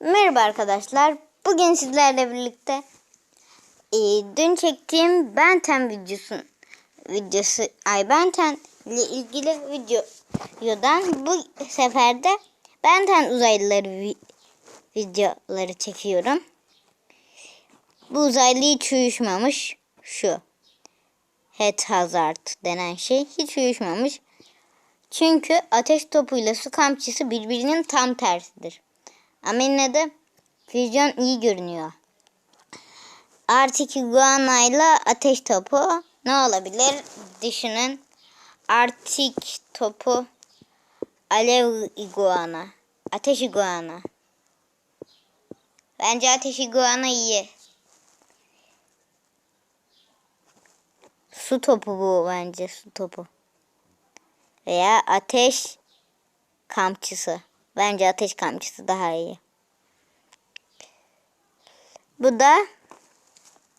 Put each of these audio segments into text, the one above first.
Merhaba arkadaşlar. Bugün sizlerle birlikte e, dün çektiğim Benten videosu videosu ay Benten ile ilgili videodan bu sefer de Benten uzaylıları vi- videoları çekiyorum. Bu uzaylı hiç uyuşmamış şu. Head hazard denen şey hiç uyuşmamış. Çünkü ateş topuyla su kamçısı birbirinin tam tersidir. Ama yine de füzyon iyi görünüyor. Artık iguana ile ateş topu ne olabilir? Düşünün. Artik topu alev iguana. Ateş iguana. Bence ateş iguana iyi. Su topu bu bence su topu. Veya ateş kamçısı. Bence ateş kamçısı daha iyi. Bu da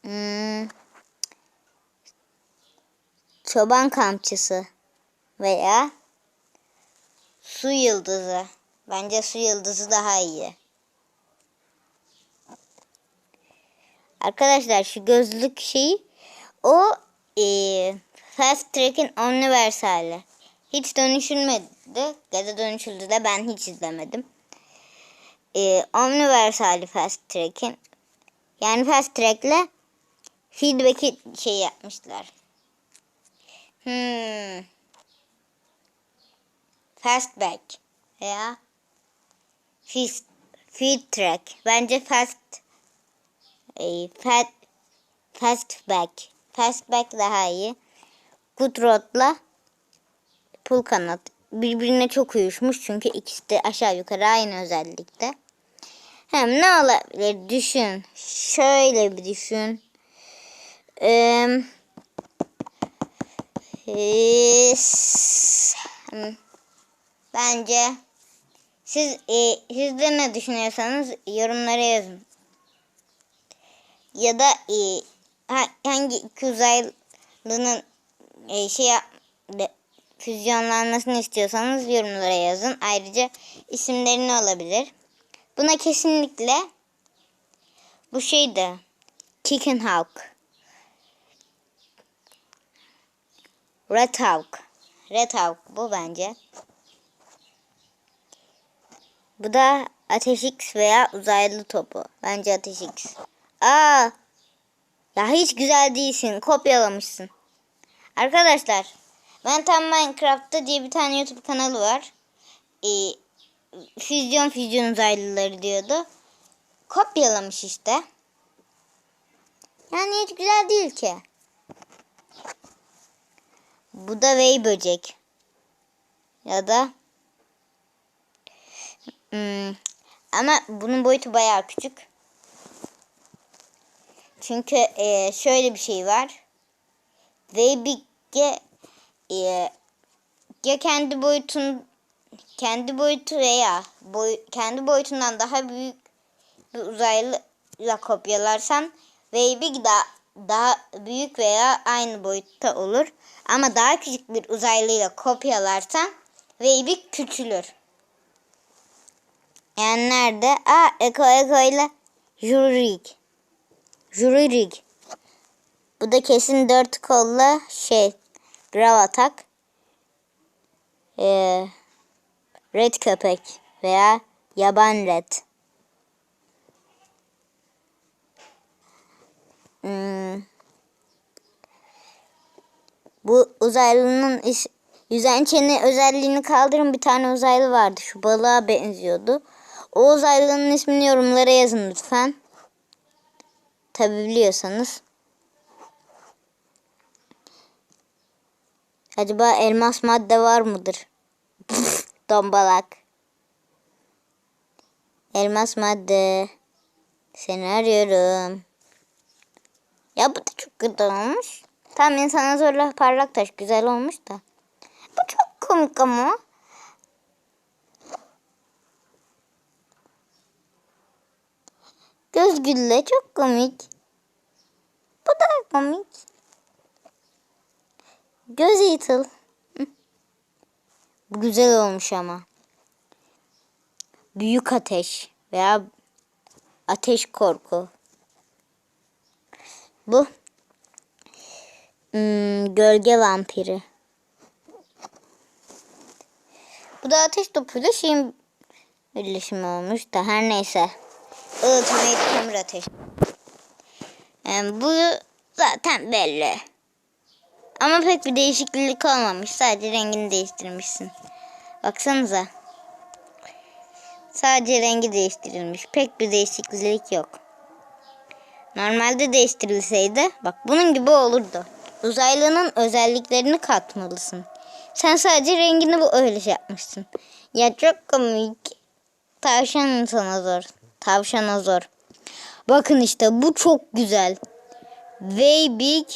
hmm, çoban kamçısı veya su yıldızı. Bence su yıldızı daha iyi. Arkadaşlar şu gözlük şeyi o eee Fast Track'in Omniversal'i. Hiç dönüşülmedi da dönüşüldü de ben hiç izlemedim. Ee, Omniversal'i Fast Track'in yani Fast Track'le feedback'i şey yapmışlar. Hmm. Fastback veya Fast, Feed Track. Bence Fast e, fast, Fastback. Fastback daha iyi. Good Rod'la pul kanat birbirine çok uyuşmuş çünkü ikisi de aşağı yukarı aynı özellikte. Hem ne olabilir düşün. Şöyle bir düşün. Ee, bence siz e, siz de ne düşünüyorsanız yorumlara yazın. Ya da e, ha- hangi iki uzaylının e, şey de- füzyonlanmasını istiyorsanız yorumlara yazın. Ayrıca isimleri ne olabilir? Buna kesinlikle bu şey de Chicken Hawk. Red Hawk. Red Hawk bu bence. Bu da Ateş X veya uzaylı topu. Bence Ateş X. Aa! Ya hiç güzel değilsin. Kopyalamışsın. Arkadaşlar ben tam Minecraft'ta diye bir tane YouTube kanalı var. Ee, füzyon füzyon uzaylıları diyordu. Kopyalamış işte. Yani hiç güzel değil ki. Bu da Vey böcek. Ya da Hmm, ama bunun boyutu bayağı küçük. Çünkü e, şöyle bir şey var. Weybig'e e, ya kendi boyutun kendi boyutu veya boy, kendi boyutundan daha büyük bir uzaylıyla kopyalarsan Weybig daha, daha büyük veya aynı boyutta olur. Ama daha küçük bir uzaylıyla kopyalarsan Weybig küçülür. Yani nerede? Aa Eko Eko ile Jurik. Jurik. Bu da kesin dört kolla şey. Gravatak. Ee, red köpek veya yaban red. Hmm. Bu uzaylının iş, yüzen çene özelliğini kaldırın bir tane uzaylı vardı. Şu balığa benziyordu. O uzaylının ismini yorumlara yazın lütfen. Tabi biliyorsanız. Acaba elmas madde var mıdır? Dombalak. Elmas madde. Seni arıyorum. Ya bu da çok güzel olmuş. Tam insana zorla parlak taş güzel olmuş da. Bu çok komik ama. Göz gülle çok komik. Bu da komik. Göz eğitil. Bu güzel olmuş ama. Büyük ateş veya ateş korku. Bu hmm, gölge vampiri. Bu da ateş topuyla şeyin birleşimi olmuş da her neyse. Ultimate kömür ateş. Yani bu zaten belli. Ama pek bir değişiklik olmamış. Sadece rengini değiştirmişsin. Baksanıza. Sadece rengi değiştirilmiş. Pek bir değişiklik yok. Normalde değiştirilseydi bak bunun gibi olurdu. Uzaylının özelliklerini katmalısın. Sen sadece rengini bu öyle şey yapmışsın. Ya çok komik. Tavşan sana zor. Tavşana zor. Bakın işte bu çok güzel. Way big.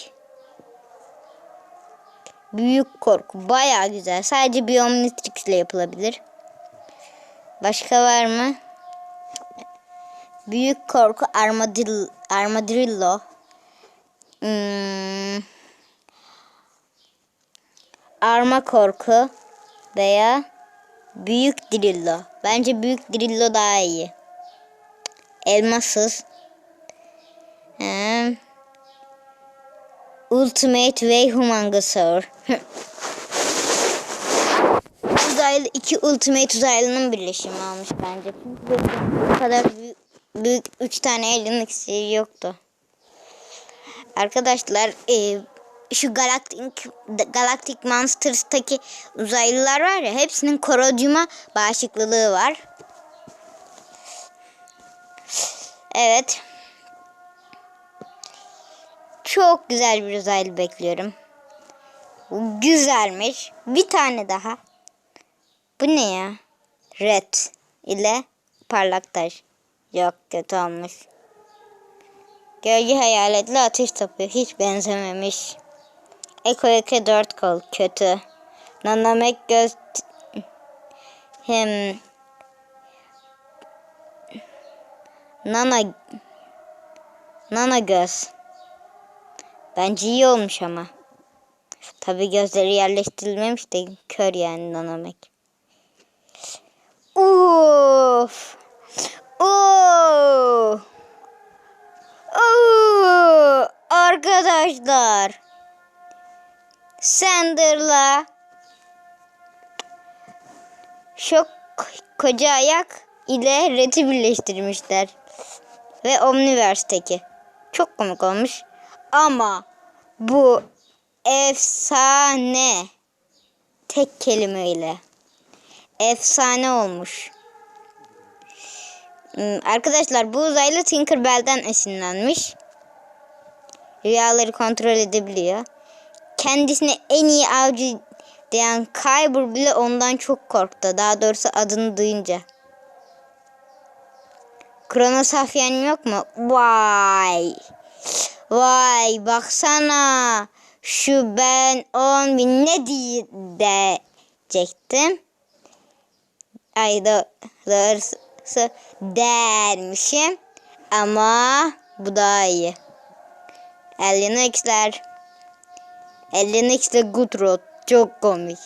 Büyük korku. Baya güzel. Sadece Bioomnitrix ile yapılabilir. Başka var mı? Büyük korku armadillo. armadillo. Hmm. Arma korku veya büyük dirillo. Bence büyük dirillo daha iyi. Elmasız. Hmm. Ultimate ve Humangosaur. uzaylı iki Ultimate uzaylının birleşimi olmuş bence. Çünkü bu kadar büyük, büyük üç tane alien iksiri yoktu. Arkadaşlar e, şu Galactic, Galactic Monsters'taki uzaylılar var ya hepsinin korodyuma bağışıklılığı var. Evet. Çok güzel bir uzaylı bekliyorum. Güzelmiş. Bir tane daha. Bu ne ya? Red ile parlak taş. Yok kötü olmuş. Gölge hayaletli ateş topu hiç benzememiş. Eko eke dört kol kötü. Nanamek göz hem Nana Nana göz. Bence iyi olmuş ama. Tabi gözleri yerleştirilmemiş de kör yani nanamek. Uf. Oo. Oo. Arkadaşlar. Sander'la şok koca ayak ile Red'i birleştirmişler. Ve Omniverse'teki. Çok komik olmuş. Ama bu efsane. Tek kelimeyle. Efsane olmuş. Hmm, Arkadaşlar bu uzaylı Tinkerbell'den esinlenmiş. Rüyaları kontrol edebiliyor. Kendisine en iyi avcı diyen Kyber bile ondan çok korktu. Daha doğrusu adını duyunca. Kronosafyan yok mu? Vay. Vay baksana. Şu ben 10 bin ne diye diyecektim. Ay doğrusu dermişim. Ama bu daha iyi. Ellinex'ler. Ellinex'de Good Road. Çok komik.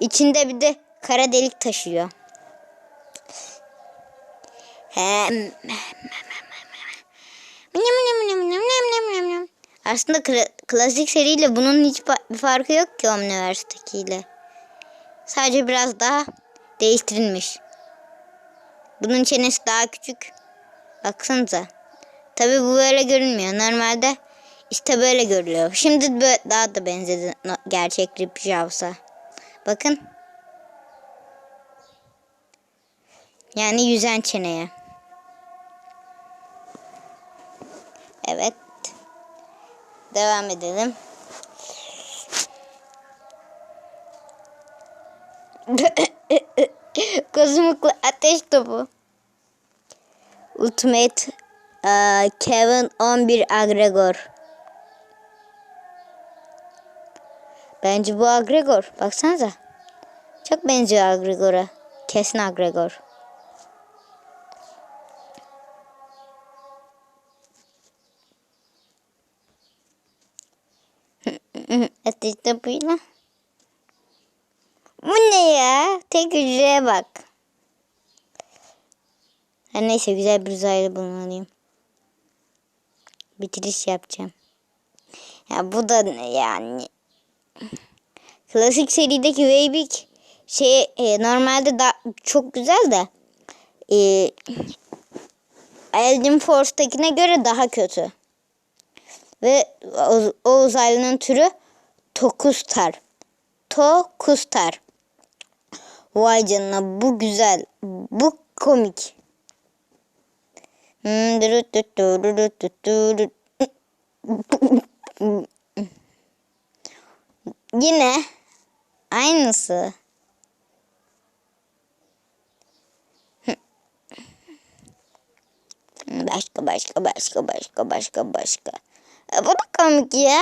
İçinde bir de kara delik taşıyor. Hem. Aslında kla- klasik seriyle bunun hiç bir farkı yok ki Omniverse'dekiyle. Sadece biraz daha değiştirilmiş. Bunun çenesi daha küçük. Baksanıza. Tabi bu böyle görünmüyor. Normalde işte böyle görülüyor. Şimdi bö- daha da benzedi gerçek Rip Jaws'a. Bakın. Yani yüzen çeneye. Evet. Devam edelim. Kozmikli ateş topu. Ultimate eee, Kevin 11 Agregor. Bence bu Agregor. Baksanıza. Çok benziyor Agregor'a. Kesin Agregor. Ateş topuyla. Bu ne ya? Tek hücreye bak. Her neyse güzel bir uzaylı bulmalıyım. Bitiriş yapacağım. Ya bu da ne yani. Klasik serideki Weybik şey e, normalde da çok güzel de e, Elden Force'takine göre daha kötü. Ve o, o uzaylının türü Dokuz tar. Dokuz tar. Vay canına bu güzel. Bu komik. Hmm, Yine aynısı. Başka başka başka başka başka başka. E, bu da komik ya.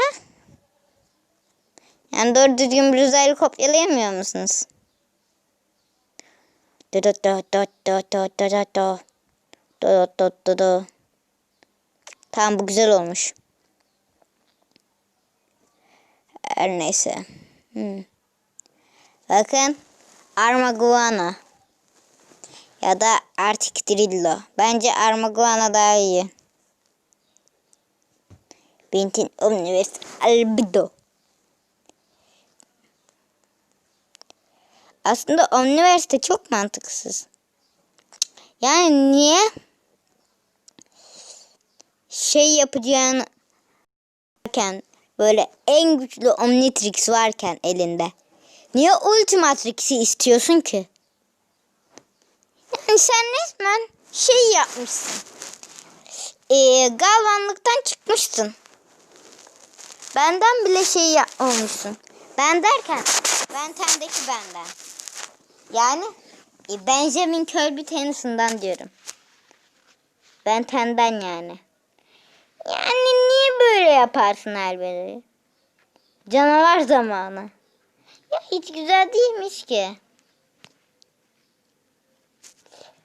Yani doğru düzgün bir uzaylı kopyalayamıyor musunuz? Do do. Tamam bu güzel olmuş. Her neyse. Hmm. Bakın. Armaguana. Ya da Arctic Drillo. Bence Armaguana daha iyi. Bintin Omniverse Albedo. Aslında Omniverse de çok mantıksız. Yani niye şey yapacağını varken böyle en güçlü Omnitrix varken elinde niye Ultimatrix'i istiyorsun ki? Yani sen resmen şey yapmışsın. Ee, galvanlıktan çıkmışsın. Benden bile şey yapmamışsın. Ben derken ben tendeki benden. Yani e, Benjamin Kirby Tennyson'dan diyorum. Ben tenden yani. Yani niye böyle yaparsın Elberi? Canavar zamanı. Ya hiç güzel değilmiş ki.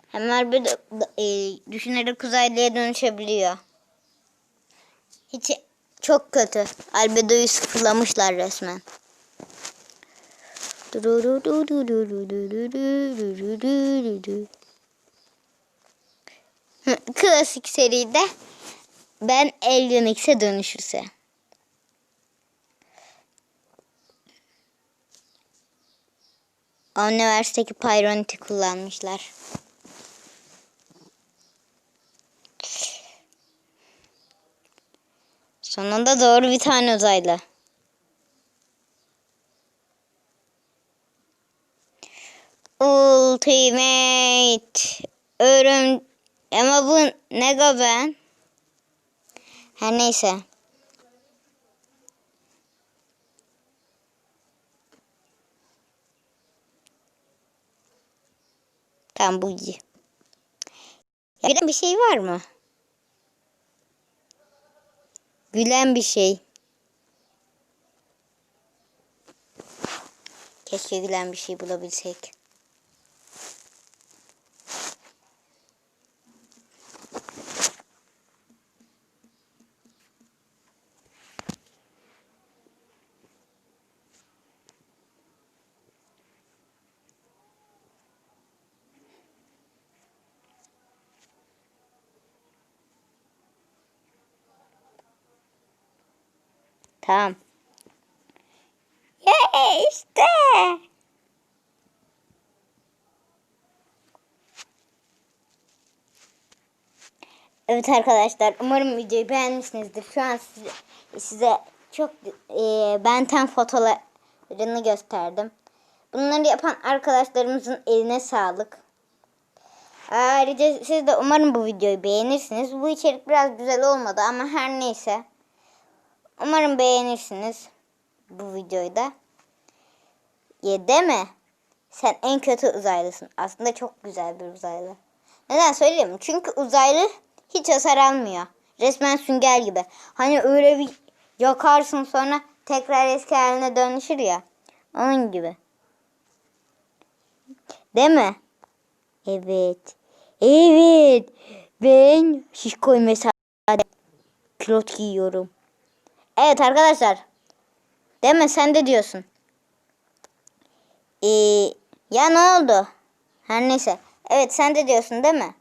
Hemen bir de, e, düşünerek uzaylıya dönüşebiliyor. Hiç çok kötü. Albedo'yu sıfırlamışlar resmen. Klasik seride ben Alien X'e dönüşürse. Üniversitedeki Pyronit'i kullanmışlar. Sonunda doğru bir tane uzaylı. Ultimate örüm ama bu ne ben? Her neyse. Tamam bu iyi. Ya bir şey var mı? Gülen bir şey. Keşke gülen bir şey bulabilsek. Tamam. Ya işte. Evet arkadaşlar umarım videoyu beğenmişsinizdir. Şu an size, size çok e, benten fotolarını gösterdim. Bunları yapan arkadaşlarımızın eline sağlık. Ayrıca siz de umarım bu videoyu beğenirsiniz. Bu içerik biraz güzel olmadı ama her neyse. Umarım beğenirsiniz bu videoyu da. Ya deme. Sen en kötü uzaylısın. Aslında çok güzel bir uzaylı. Neden söyleyeyim? Çünkü uzaylı hiç hasar almıyor. Resmen sünger gibi. Hani öyle bir yakarsın sonra tekrar eski haline dönüşür ya. Onun gibi. Değil mi? Evet. Evet. Ben şişkoy mesela kilot giyiyorum. Evet arkadaşlar. Değil mi? Sen de diyorsun. Ee, ya ne oldu? Her neyse. Evet sen de diyorsun değil mi?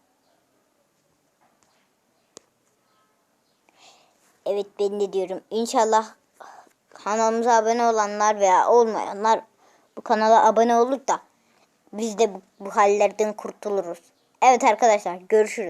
Evet ben de diyorum. İnşallah kanalımıza abone olanlar veya olmayanlar bu kanala abone olur da biz de bu, bu hallerden kurtuluruz. Evet arkadaşlar görüşürüz.